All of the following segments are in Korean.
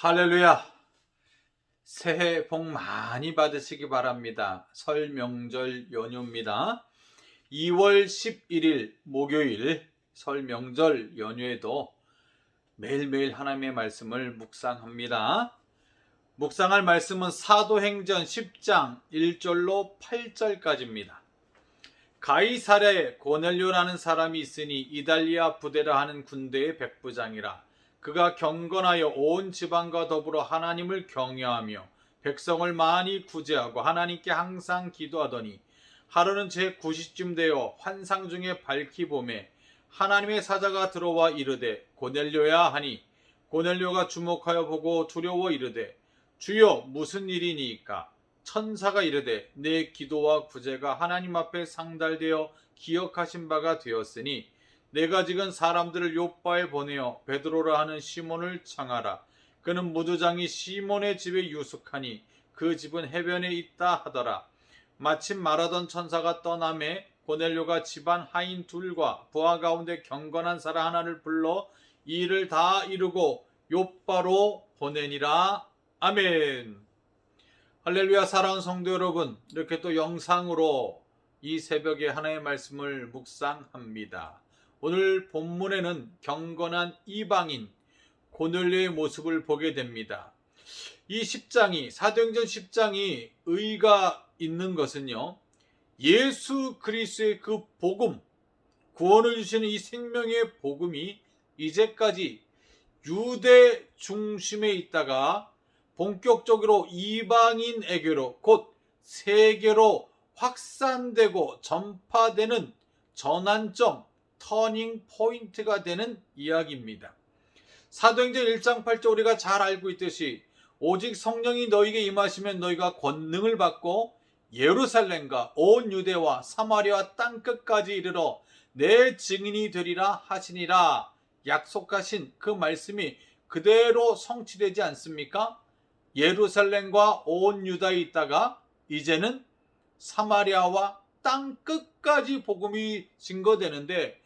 할렐루야. 새해 복 많이 받으시기 바랍니다. 설 명절 연휴입니다. 2월 11일 목요일 설 명절 연휴에도 매일매일 하나님의 말씀을 묵상합니다. 묵상할 말씀은 사도행전 10장 1절로 8절까지입니다. 가이사랴에 고넬료라는 사람이 있으니 이달리아 부대라 하는 군대의 백부장이라 그가 경건하여 온 지방과 더불어 하나님을 경외하며 백성을 많이 구제하고 하나님께 항상 기도하더니 하루는 제 9시쯤 되어 환상 중에 밝히 봄에 하나님의 사자가 들어와 이르되 고넬료야 하니 고넬료가 주목하여 보고 두려워 이르되 주여 무슨 일이니이까? 천사가 이르되 내 기도와 구제가 하나님 앞에 상달되어 기억하신 바가 되었으니 내가 지금 사람들을 요바에 보내어 베드로라 하는 시몬을 청하라. 그는 무두장이 시몬의 집에 유숙하니 그 집은 해변에 있다 하더라. 마침 말하던 천사가 떠남에 고넬료가 집안 하인 둘과 부하 가운데 경건한 사람 하나를 불러 이 일을 다 이루고 요바로 보내니라. 아멘. 할렐루야 사랑하는 성도 여러분. 이렇게 또 영상으로 이 새벽에 하나의 말씀을 묵상합니다. 오늘 본문에는 경건한 이방인 고넬료의 모습을 보게 됩니다. 이 10장이 사도행전 10장이 의가 있는 것은요. 예수 그리스도의 그 복음 구원을 주시는 이 생명의 복음이 이제까지 유대 중심에 있다가 본격적으로 이방인에게로 곧 세계로 확산되고 전파되는 전환점, 터닝 포인트가 되는 이야기입니다. 사도행전 1장 8절 우리가 잘 알고 있듯이 오직 성령이 너에게 임하시면 너희가 권능을 받고 예루살렘과 온 유대와 사마리아 땅 끝까지 이르러 내 증인이 되리라 하시니라 약속하신 그 말씀이 그대로 성취되지 않습니까? 예루살렘과 온 유다에 있다가 이제는 사마리아와 땅 끝까지 복음이 증거되는데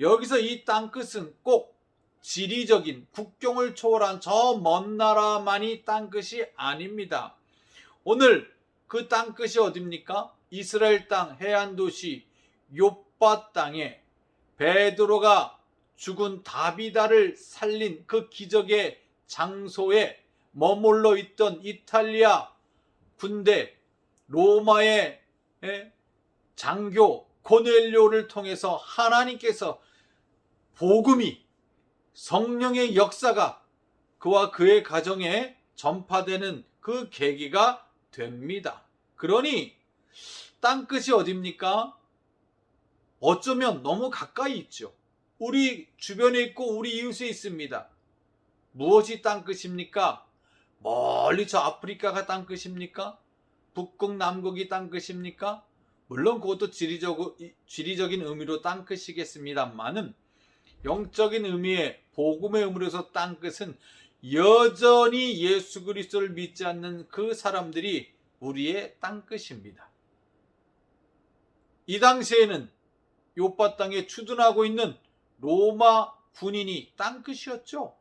여기서 이 땅 끝은 꼭 지리적인 국경을 초월한 저 먼 나라만이 땅 끝이 아닙니다. 오늘 그 땅 끝이 어딥니까? 이스라엘 땅 해안 도시 요빠 땅에 베드로가 죽은 다비다를 살린 그 기적의 장소에 머물러 있던 이탈리아 군대 로마의 예, 장교 고넬료를 통해서 하나님께서 복음이 성령의 역사가 그와 그의 가정에 전파되는 그 계기가 됩니다. 그러니 땅 끝이 어딥니까? 어쩌면 너무 가까이 있죠. 우리 주변에 있고 우리 이웃에 있습니다. 무엇이 땅 끝입니까? 멀리 저 아프리카가 땅 끝입니까? 북극 남극이 땅 끝입니까? 물론 그것도 지리적, 지리적인 의미로 땅 끝이겠습니다만은 영적인 의미의 복음의 의미로서 땅끝은 여전히 예수 그리스도를 믿지 않는 그 사람들이 우리의 땅끝입니다. 이 당시에는 요파 땅에 추둔하고 있는 로마 군인이 땅끝이었죠.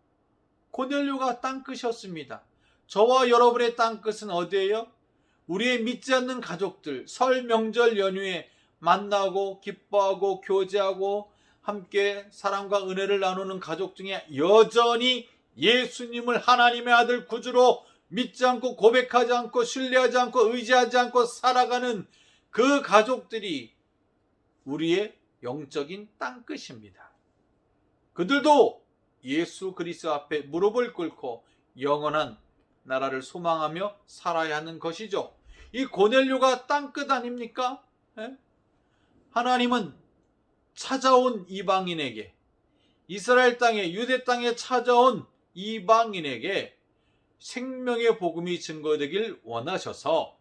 고넬료가 땅끝이었습니다. 저와 여러분의 땅끝은 어디예요? 우리의 믿지 않는 가족들 설 명절 연휴에 만나고 기뻐하고 교제하고 함께 사랑과 은혜를 나누는 가족 중에 여전히 예수님을 하나님의 아들 구주로 믿지 않고 고백하지 않고 신뢰하지 않고 의지하지 않고 살아가는 그 가족들이 우리의 영적인 땅끝입니다. 그들도 예수 그리스도 앞에 무릎을 꿇고 영원한 나라를 소망하며 살아야 하는 것이죠. 이 고넬료가 땅끝 아닙니까? 예? 하나님은 찾아온 이방인에게 이스라엘 땅에 유대 땅에 찾아온 이방인에게 생명의 복음이 증거되길 원하셔서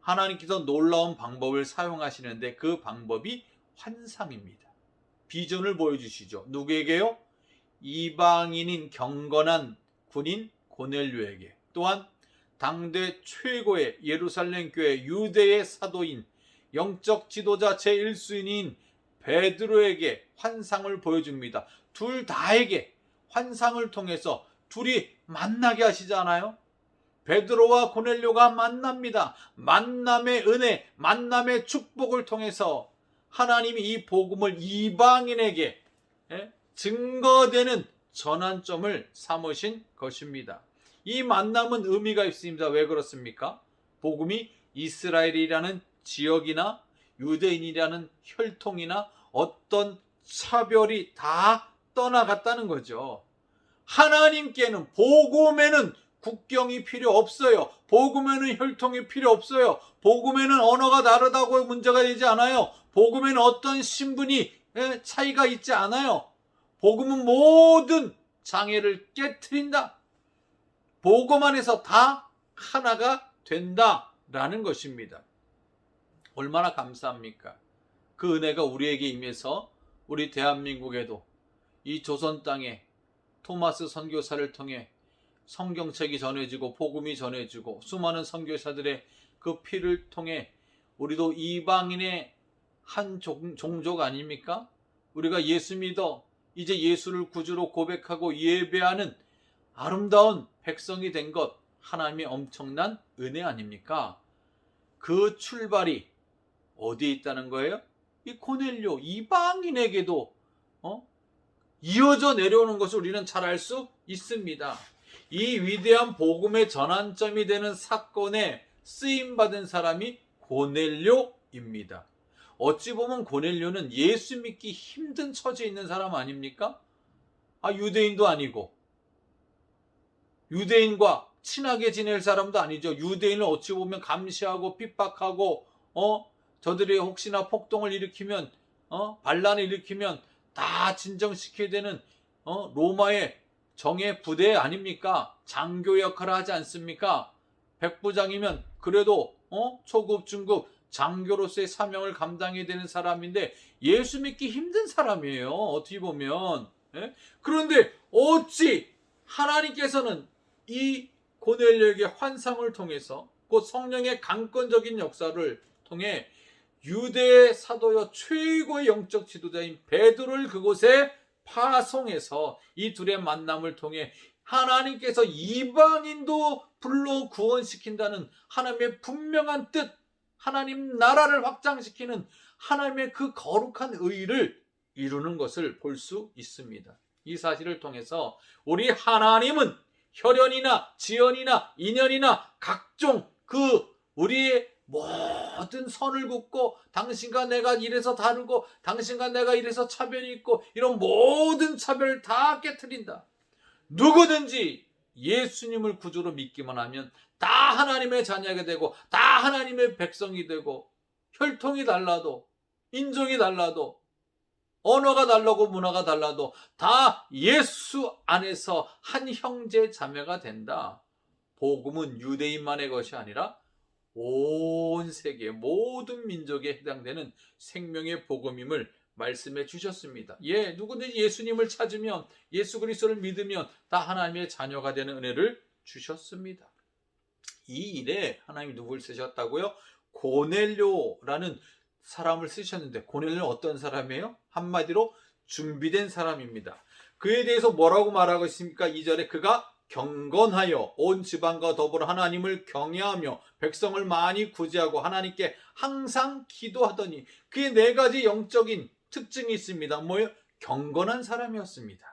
하나님께서 놀라운 방법을 사용하시는데 그 방법이 환상입니다. 비전을 보여주시죠. 누구에게요? 이방인인 경건한 군인 고넬료에게 또한 당대 최고의 예루살렘 교회 유대의 사도인 영적 지도자 제1수인인 베드로에게 환상을 보여줍니다. 둘 다에게 환상을 통해서 둘이 만나게 하시잖아요. 베드로와 고넬료가 만납니다. 만남의 은혜, 만남의 축복을 통해서 하나님이 이 복음을 이방인에게 예, 증거되는 전환점을 삼으신 것입니다. 이 만남은 의미가 있습니다. 왜 그렇습니까? 복음이 이스라엘이라는 지역이나 유대인이라는 혈통이나 어떤 차별이 다 떠나갔다는 거죠. 하나님께는 복음에는 국경이 필요 없어요. 복음에는 혈통이 필요 없어요. 복음에는 언어가 다르다고 문제가 되지 않아요. 복음에는 어떤 신분이 예, 차이가 있지 않아요. 복음은 모든 장애를 깨뜨린다. 복음 안에서 다 하나가 된다라는 것입니다. 얼마나 감사합니까? 그 은혜가 우리에게 임해서 우리 대한민국에도 이 조선 땅에 토마스 선교사를 통해 성경책이 전해지고 복음이 전해지고 수많은 선교사들의 그 피를 통해 우리도 이방인의 한 종, 종족 아닙니까? 우리가 예수 믿어 이제 예수를 구주로 고백하고 예배하는 아름다운 백성이 된 것 하나님의 엄청난 은혜 아닙니까? 그 출발이 어디에 있다는 거예요? 이 코넬료 이방인에게도 어? 이어져 내려오는 것을 우리는 잘 알 수 있습니다. 이 위대한 복음의 전환점이 되는 사건에 쓰임 받은 사람이 고넬료입니다. 어찌 보면 고넬료는 예수 믿기 힘든 처지에 있는 사람 아닙니까? 아 유대인도 아니고 유대인과 친하게 지낼 사람도 아니죠. 유대인을 어찌 보면 감시하고 핍박하고 어 저들이 혹시나 폭동을 일으키면 어 반란을 일으키면 다 진정시켜야 되는 어 로마의 정예 부대 아닙니까? 장교 역할을 하지 않습니까? 백부장이면 그래도 어 초급 중급 장교로서의 사명을 감당해야 되는 사람인데 예수 믿기 힘든 사람이에요. 어떻게 보면 예? 그런데 어찌 하나님께서는 이 고넬료에게 환상을 통해서 곧 성령의 강권적인 역사를 통해 유대의 사도여 최고의 영적 지도자인 베드로를 그곳에 파송해서 이 둘의 만남을 통해 하나님께서 이방인도 불러 구원시킨다는 하나님의 분명한 뜻, 하나님 나라를 확장시키는 하나님의 그 거룩한 의를 이루는 것을 볼 수 있습니다. 이 사실을 통해서 우리 하나님은 혈연이나 지연이나 인연이나 각종 그 우리의 모든 선을 긋고 당신과 내가 이래서 다르고 당신과 내가 이래서 차별이 있고 이런 모든 차별을 다 깨뜨린다. 누구든지 예수님을 구주로 믿기만 하면 다 하나님의 자녀가 되고 다 하나님의 백성이 되고 혈통이 달라도 인종이 달라도 언어가 달라고 문화가 달라도 다 예수 안에서 한 형제 자매가 된다. 복음은 유대인만의 것이 아니라 온 세계 모든 민족에 해당되는 생명의 복음임을 말씀해 주셨습니다. 예, 누구든지 예수님을 찾으면 예수 그리스도를 믿으면 다 하나님의 자녀가 되는 은혜를 주셨습니다. 이 일에 하나님이 누굴 쓰셨다고요? 고넬료라는 사람을 쓰셨는데 고넬료는 어떤 사람이에요? 한마디로 준비된 사람입니다. 그에 대해서 뭐라고 말하고 있습니까? 2절에 그가 경건하여 온 지방과 더불어 하나님을 경외하며 백성을 많이 구제하고 하나님께 항상 기도하더니 그의 네 가지 영적인 특징이 있습니다. 뭐예요? 경건한 사람이었습니다.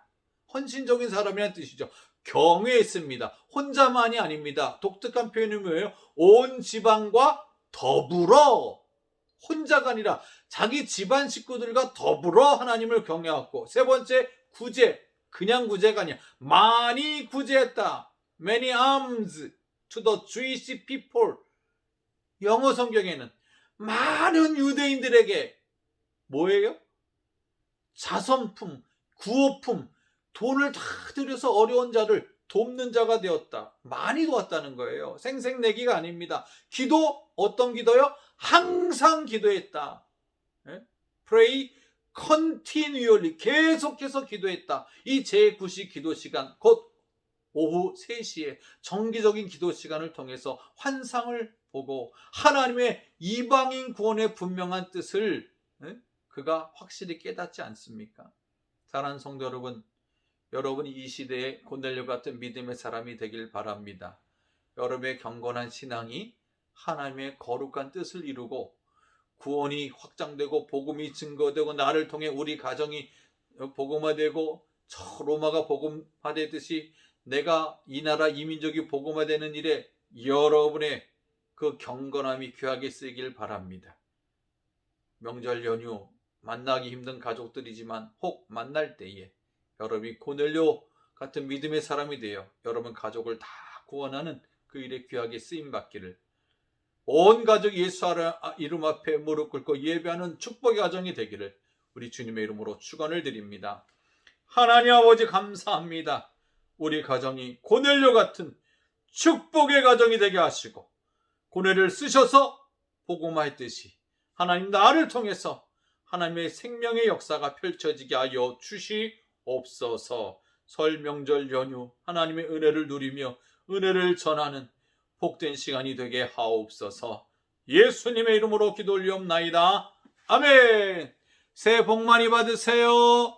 헌신적인 사람이라는 뜻이죠. 경외했습니다. 혼자만이 아닙니다. 독특한 표현이 뭐예요? 온 지방과 더불어 혼자가 아니라 자기 집안 식구들과 더불어 하나님을 경외하고 세 번째 구제 그냥 구제가 아니야 많이 구제했다 many arms to the Jewish people 영어 성경에는 많은 유대인들에게 뭐예요? 자선품, 구호품, 돈을 다 들여서 어려운 자를 돕는 자가 되었다. 많이 도왔다는 거예요. 생색내기가 아닙니다. 기도 어떤 기도요? 항상 기도했다. 예? Pray continually 계속해서 기도했다. 이 제9시 기도 시간 곧 오후 3시에 정기적인 기도 시간을 통해서 환상을 보고 하나님의 이방인 구원의 분명한 뜻을 예? 그가 확실히 깨닫지 않습니까? 사랑하는 성도 여러분, 여러분 이 시대에 고넬료 같은 믿음의 사람이 되길 바랍니다. 여러분의 경건한 신앙이 하나님의 거룩한 뜻을 이루고 구원이 확장되고 복음이 증거되고 나를 통해 우리 가정이 복음화되고 저 로마가 복음화되듯이 내가 이 나라 이민족이 복음화되는 일에 여러분의 그 경건함이 귀하게 쓰이길 바랍니다. 명절 연휴 만나기 힘든 가족들이지만 혹 만날 때에 여러분이 고넬료 같은 믿음의 사람이 되어 여러분 가족을 다 구원하는 그 일에 귀하게 쓰임 받기를 온 가족 예수 이름 앞에 무릎 꿇고 예배하는 축복의 가정이 되기를 우리 주님의 이름으로 축원을 드립니다. 하나님 아버지 감사합니다. 우리 가정이 고넬료 같은 축복의 가정이 되게 하시고 고뇌를 쓰셔서 복음화했듯이 하나님 나를 통해서 하나님의 생명의 역사가 펼쳐지게 하여 주시옵소서 설 명절 연휴 하나님의 은혜를 누리며 은혜를 전하는 복된 시간이 되게 하옵소서. 예수님의 이름으로 기도 올리옵나이다. 아멘. 새해 복 많이 받으세요